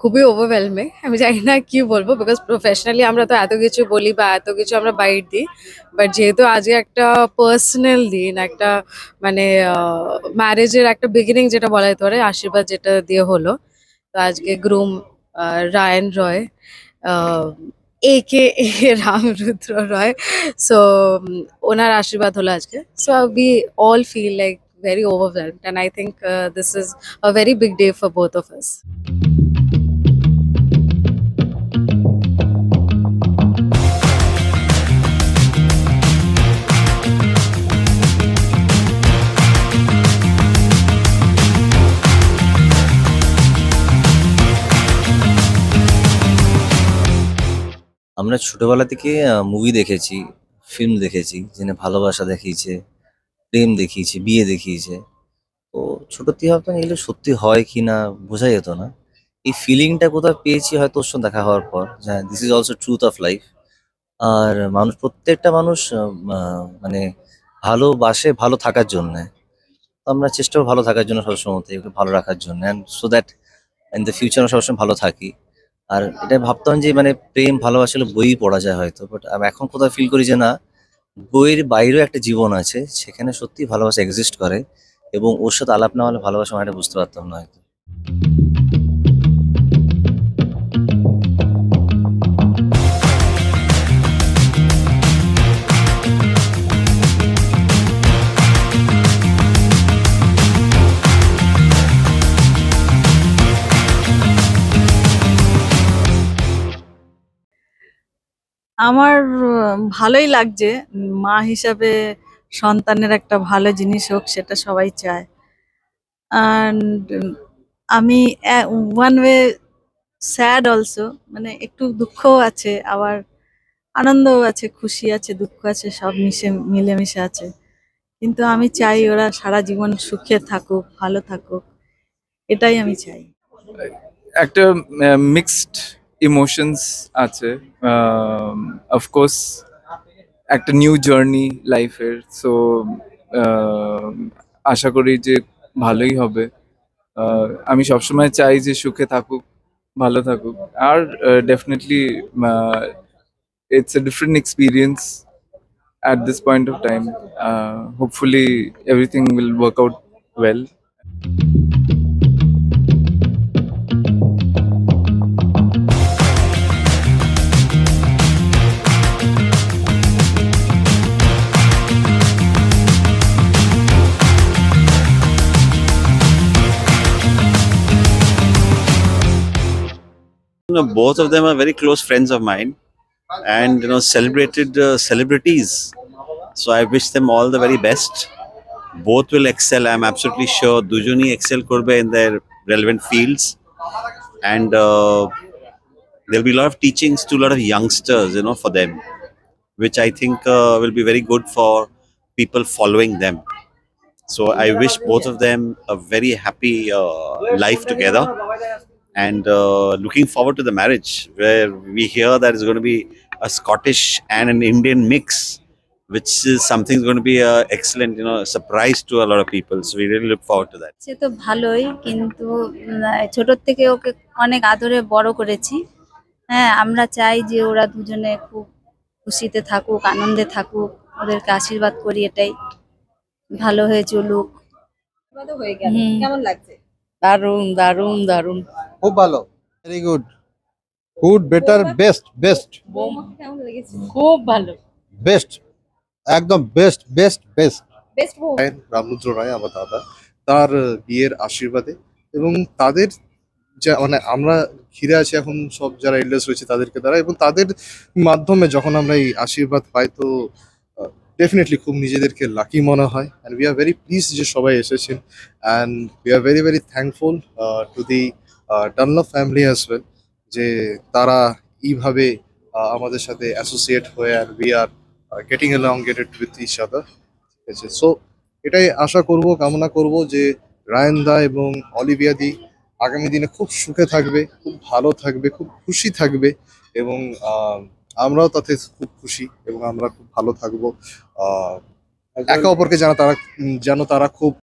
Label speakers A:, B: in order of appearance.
A: খুবই ওভারওয়েলমিং আমি জানি না কি বলব বিকজ প্রফেশনালি আমরা তো এত কিছু বলি বা এত কিছু আমরা বাইট দিই। বাট যেহেতু আজকে একটা পার্সোনাল দিন একটা মানে ম্যারেজের একটা বিগিনিং যেটা বলা যেতে পারে আশীর্বাদ যেটা দিয়ে হলো তো আজকে groom Rayan Roy A K A Ramrudra Roy so ওনার আশীর্বাদ হলো আজকে। So we all feel like very overwhelmed and i think uh, this is a very big day for both of us
B: আমরা ছোটবেলা থেকে মুভি দেখেছি film দেখেছি, যেখানে ভালোবাসা দেখিয়েছে, প্রেম দেখিয়েছে, বিয়ে দেখিয়েছে। তো ছোট থেকে এগুলো সত্যি হয় কি না, বোঝা যেত না। এই ফিলিংটা কোথাও পেয়েছি হয়তো ওর সঙ্গে দেখা হওয়ার পর হ্যাঁ this is also truth of life আর মানুষ, প্রত্যেকটা মানুষ মানে ভালোবাসে ভালো থাকার জন্যে। আমরা চেষ্টা ভালো থাকার জন্য সবসময় ভালো রাখার জন্য। And so that in the future আমরা সবসময় ভালো থাকি। আর এটা ভাবতাম যে মানে প্রেম, ভালোবাসা হলে বই পড়া যায় হয়তো বাট আমি এখন কোথাও ফিল করি যে না, বইয়ের বাইরেও একটা জীবন আছে, সেখানে সত্যি ভালোবাসা এক্সিস্ট করে, এবং ওর সাথে আলাপ না হলে ভালোবাসা মানে বুঝতে পারতাম না হয়তো।
C: আমার ভালোই লাগছে। মা হিসাবে সন্তানের একটা ভালো জিনিস হোক, সেটা সবাই চায়। অ্যান্ড আমি ওয়ান ওয়ে স্যাড অলসো মানে একটু দুঃখও আছে, আবার আনন্দও আছে, খুশি আছে, দুঃখ আছে, সব মিশে, মিলেমিশে আছে। কিন্তু আমি চাই ওরা সারা জীবন সুখে থাকুক, ভালো থাকুক, এটাই আমি চাই।
D: একটা মিক্সড ইমোশনস আছে অফকোর্স একটা নিউ জার্নি লাইফের সো আশা করি যে ভালোই হবে আমি সবসময় চাই যে সুখে থাকুক ভালো থাকুক আর definitely it's a different experience this point of time. Uh, hopefully, everything will work out well.
E: You know, both of them are very close friends of mine and you know celebrated uh, celebrities. So i wish them all the very best. Both will excel. I'm absolutely sure dujoni excel korbe in their relevant fields. And uh, there'll be a lot of teachings to a lot of youngsters you know for them which i think uh, will be very good for people following them. So i wish both of them a very happy uh, life together and uh, looking forward to the marriage where we hear that it's going to be a Scottish and an Indian mix, which is something going to be a excellent, you know, surprise to a lot of people. So we really look forward to that.
F: সে তো ভালোই কিন্তু ছোটোর থেকে ওকে অনেক আদরে বড় করেছি হ্যাঁ আমরা চাই যে ওরা দুজনে খুব খুশিতে থাকুক আনন্দে থাকুক ওদেরকে আশীর্বাদ করি এটাই ভালো হয়ে চলুক
A: হয়ে গেল
F: হুম।
A: কেমন লাগছে
C: দারুণ দারুণ দারুণ
G: খুব ভালো very good good better best best
C: খুব ভালো।
G: বেস্ট একদম best best best
A: best
H: Ramrudra Roy আমার দাদা তার বিয়ের আশীর্বাদে এবং তাদের যা মানে আমরা ঘিরে আছি এখন সব যারা এল্ডার্স রয়েছে তাদেরকে দ্বারা এবং তাদের মাধ্যমে যখন আমরা এই আশীর্বাদ পাই তো ডেফিনেটলি খুব নিজেদেরকে লাকি মনে হয় and we are very please যে সবাই এসেছেন and we are very very thankful to the Dunlop family as well যে তারা এইভাবে আমাদের সাথে অ্যাসোসিয়েট হয়ে আর we are getting elongated with each other ঠিক আছে? সো এটাই আশা করব, কামনা করব যে রায়ন দা এবং অলিভিয়া দি আগামী দিনে খুব সুখে থাকবে, খুব ভালো থাকবে, খুব খুশি থাকবে এবং আমরাও তাতে খুব খুশি এবং আমরা খুব ভালো থাকব। আহ, একে অপরকে যেন তারা যেন তারা খুব